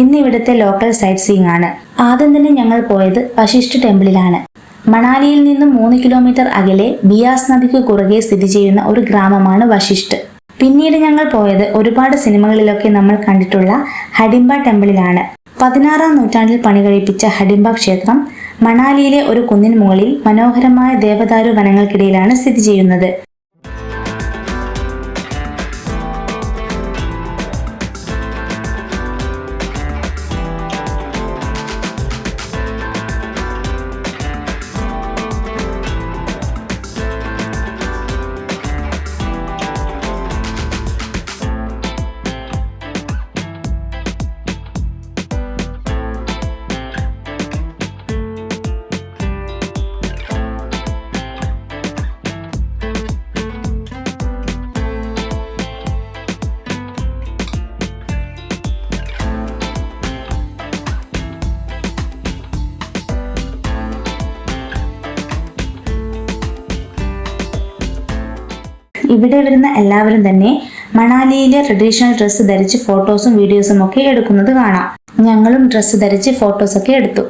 ഇന്ന് ഇവിടുത്തെ local site seeing ആണ്. ആദ്യം തന്നെ ഞങ്ങൾ പോയത് വശിഷ്ഠ ടെമ്പിളിലാണ്. മണാലിയിൽ നിന്നും മൂന്ന് കിലോമീറ്റർ അകലെ ബിയാസ് നദിക്ക് കുറുകെ സ്ഥിതി ചെയ്യുന്ന ഒരു ഗ്രാമമാണ് വശിഷ്ഠ്. പിന്നീട് ഞങ്ങൾ പോയത് ഒരുപാട് സിനിമകളിലൊക്കെ നമ്മൾ കണ്ടിട്ടുള്ള ഹഡിംബ ടെമ്പിളിലാണ്. പതിനാറാം നൂറ്റാണ്ടിൽ പണികഴിപ്പിച്ച ഹഡിംബ ക്ഷേത്രം മണാലിയിലെ ഒരു കുന്നിന് മുകളിൽ മനോഹരമായ ദേവദാരു വനങ്ങൾക്കിടയിലാണ് സ്ഥിതി ചെയ്യുന്നത്. ഇവിടെ വരുന്ന എല്ലാവരും തന്നെ മണാലിയിലെ ട്രഡീഷണൽ ഡ്രസ്സ് ധരിച്ച് ഫോട്ടോസും വീഡിയോസും ഒക്കെ എടുക്കുന്നത് കാണാം. ഞങ്ങളും ഡ്രസ്സ് ധരിച്ച് ഫോട്ടോസൊക്കെ എടുത്തു.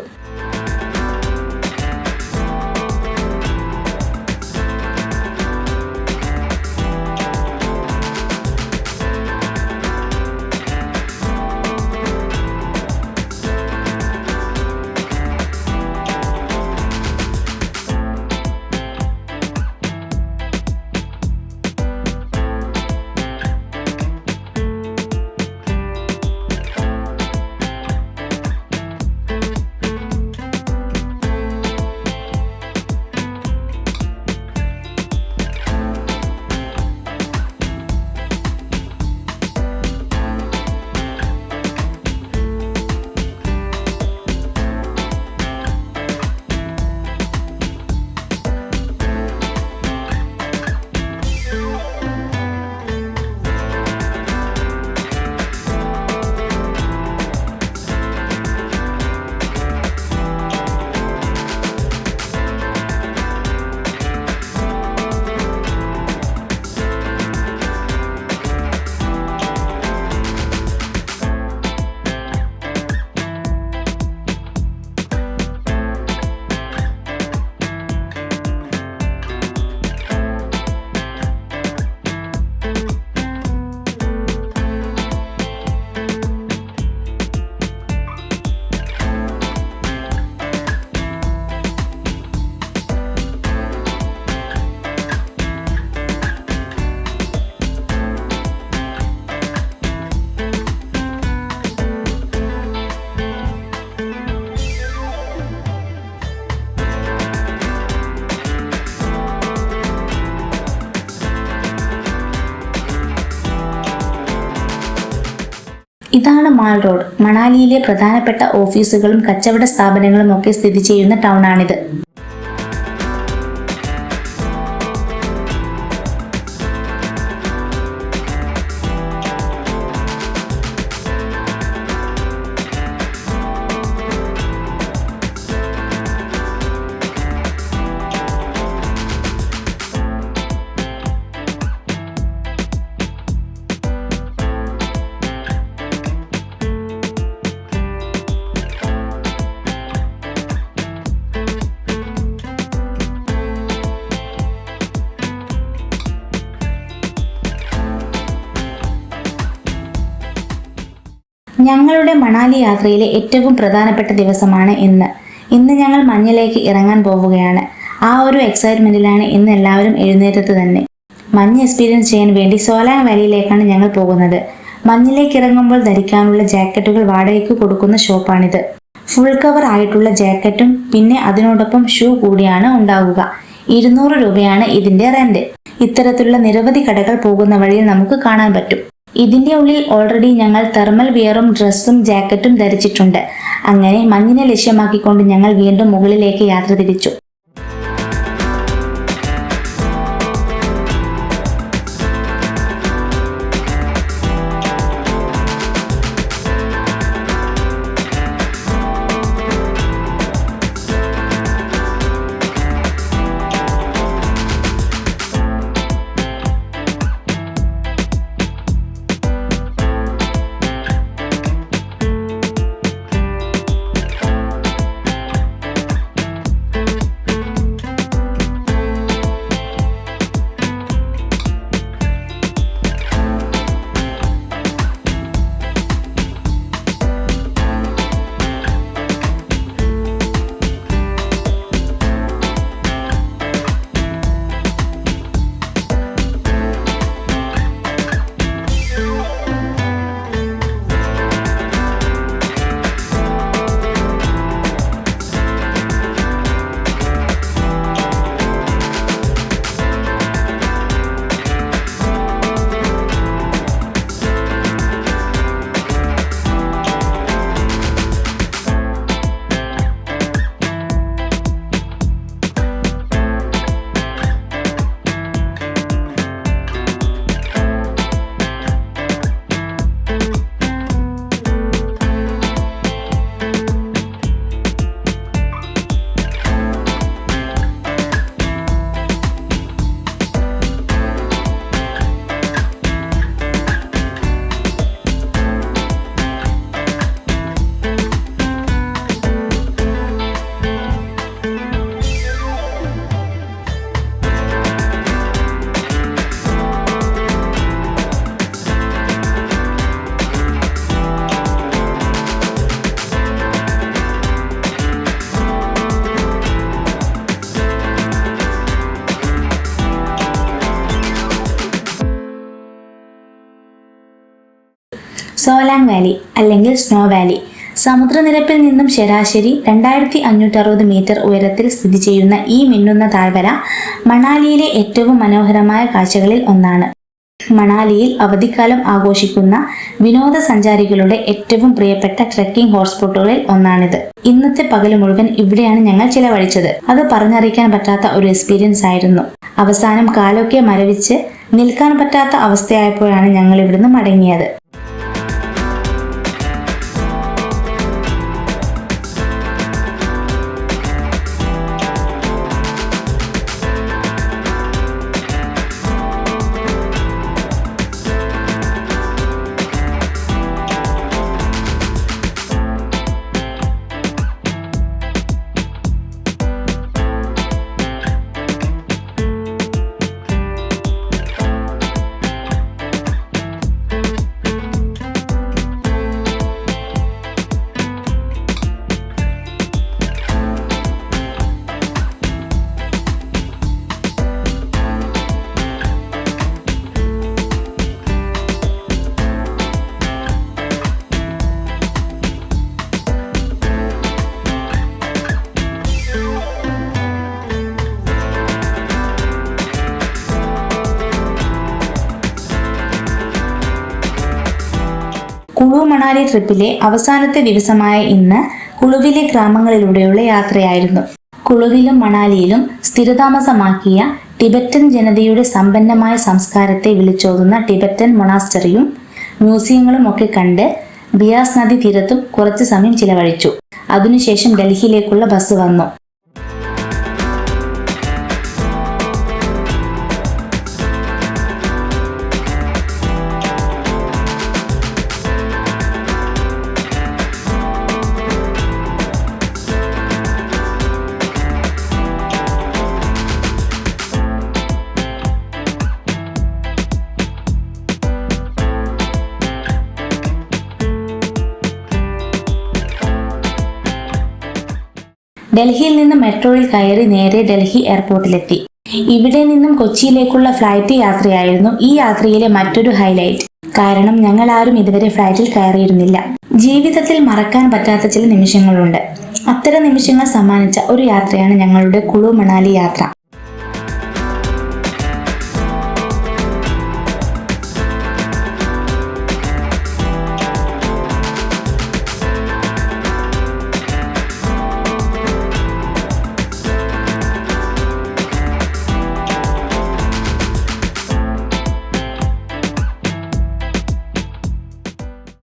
ഇതാണ് മാൾ റോഡ്. മണാലിയിലെ പ്രധാനപ്പെട്ട ഓഫീസുകളും കച്ചവട സ്ഥാപനങ്ങളും ഒക്കെ സ്ഥിതി ചെയ്യുന്ന ടൗണാണിത്. ഞങ്ങളുടെ മണാലി യാത്രയിലെ ഏറ്റവും പ്രധാനപ്പെട്ട ദിവസമാണ് ഇന്ന്. ഇന്ന് ഞങ്ങൾ മഞ്ഞിലേക്ക് ഇറങ്ങാൻ പോവുകയാണ്. ആ ഒരു എക്സൈറ്റ്മെന്റിലാണ് ഇന്ന് എല്ലാവരും എഴുന്നേറ്റത് തന്നെ. മഞ്ഞ് എക്സ്പീരിയൻസ് ചെയ്യാൻ വേണ്ടി സോലാങ് വാലിയിലേക്കാണ് ഞങ്ങൾ പോകുന്നത്. മഞ്ഞിലേക്ക് ഇറങ്ങുമ്പോൾ ധരിക്കാനുള്ള ജാക്കറ്റുകൾ വാടകയ്ക്ക് കൊടുക്കുന്ന ഷോപ്പാണിത്. ഫുൾ കവർ ആയിട്ടുള്ള ജാക്കറ്റും പിന്നെ അതിനോടൊപ്പം ഷൂ കൂടിയാണ് ഉണ്ടാവുക. ഇരുന്നൂറ് രൂപയാണ് ഇതിന്റെ റെന്റ് ഇത്തരത്തിലുള്ള നിരവധി കടകൾ പോകുന്ന വഴിയിൽ നമുക്ക് കാണാൻ പറ്റും. ഇതിന്റെ ഉള്ളിൽ ഓൾറെഡി ഞങ്ങൾ തെർമൽ വിയറും ഡ്രസ്സും ജാക്കറ്റും ധരിച്ചിട്ടുണ്ട്. അങ്ങനെ മഞ്ഞിനെ ലക്ഷ്യമാക്കിക്കൊണ്ട് ഞങ്ങൾ വീണ്ടും മുകളിലേക്ക് യാത്ര തിരിച്ചു. സോലാങ് വാലി അല്ലെങ്കിൽ സ്നോ വാലി. സമുദ്രനിരപ്പിൽ നിന്നും ശരാശരി രണ്ടായിരത്തി അഞ്ഞൂറ്ററുപത് മീറ്റർ ഉയരത്തിൽ സ്ഥിതി ചെയ്യുന്ന ഈ മിന്നുന്ന താഴ്വര മണാലിയിലെ ഏറ്റവും മനോഹരമായ കാഴ്ചകളിൽ ഒന്നാണ്. മണാലിയിൽ അവധിക്കാലം ആഘോഷിക്കുന്ന വിനോദസഞ്ചാരികളുടെ ഏറ്റവും പ്രിയപ്പെട്ട ട്രെക്കിംഗ് ഹോട്ട്സ്പോട്ടുകളിൽ ഒന്നാണിത്. ഇന്നത്തെ പകൽ മുഴുവൻ ഇവിടെയാണ് ഞങ്ങൾ ചിലവഴിച്ചത്. അത് പറഞ്ഞറിയിക്കാൻ പറ്റാത്ത ഒരു എക്സ്പീരിയൻസ് ആയിരുന്നു. അവസാനം കാലൊക്കെ മരവിച്ച് നിൽക്കാൻ പറ്റാത്ത അവസ്ഥയായപ്പോഴാണ് ഞങ്ങൾ ഇവിടുന്ന് മടങ്ങിയത്. കുളു മണാലി ട്രിപ്പിലെ അവസാനത്തെ ദിവസമായ ഇന്ന് കുളുവിലെ ഗ്രാമങ്ങളിലൂടെയുള്ള യാത്രയായിരുന്നു. കുളുവിലും മണാലിയിലും സ്ഥിരതാമസമാക്കിയ ടിബറ്റൻ ജനതയുടെ സമ്പന്നമായ സംസ്കാരത്തെ വിളിച്ചോതുന്ന ടിബറ്റൻ മൊണാസ്റ്ററിയും മ്യൂസിയങ്ങളും ഒക്കെ കണ്ട് ബിയാസ് നദി തീരത്തും കുറച്ച് സമയം ചിലവഴിച്ചു. അതിനുശേഷം ഡൽഹിയിലേക്കുള്ള ബസ് വന്നു. ഡൽഹിയിൽ നിന്ന് മെട്രോയിൽ കയറി നേരെ ഡൽഹി എയർപോർട്ടിലെത്തി. ഇവിടെ നിന്നും കൊച്ചിയിലേക്കുള്ള ഫ്ലൈറ്റ് യാത്രയായിരുന്നു ഈ യാത്രയിലെ മറ്റൊരു ഹൈലൈറ്റ്. കാരണം ഞങ്ങൾ ആരും ഇതുവരെ ഫ്ലൈറ്റിൽ കയറിയിരുന്നില്ല. ജീവിതത്തിൽ മറക്കാൻ പറ്റാത്ത ചില നിമിഷങ്ങളുണ്ട്. അത്തരം നിമിഷങ്ങൾ സമ്മാനിച്ച ഒരു യാത്രയാണ് ഞങ്ങളുടെ കുളു മണാലി യാത്ര.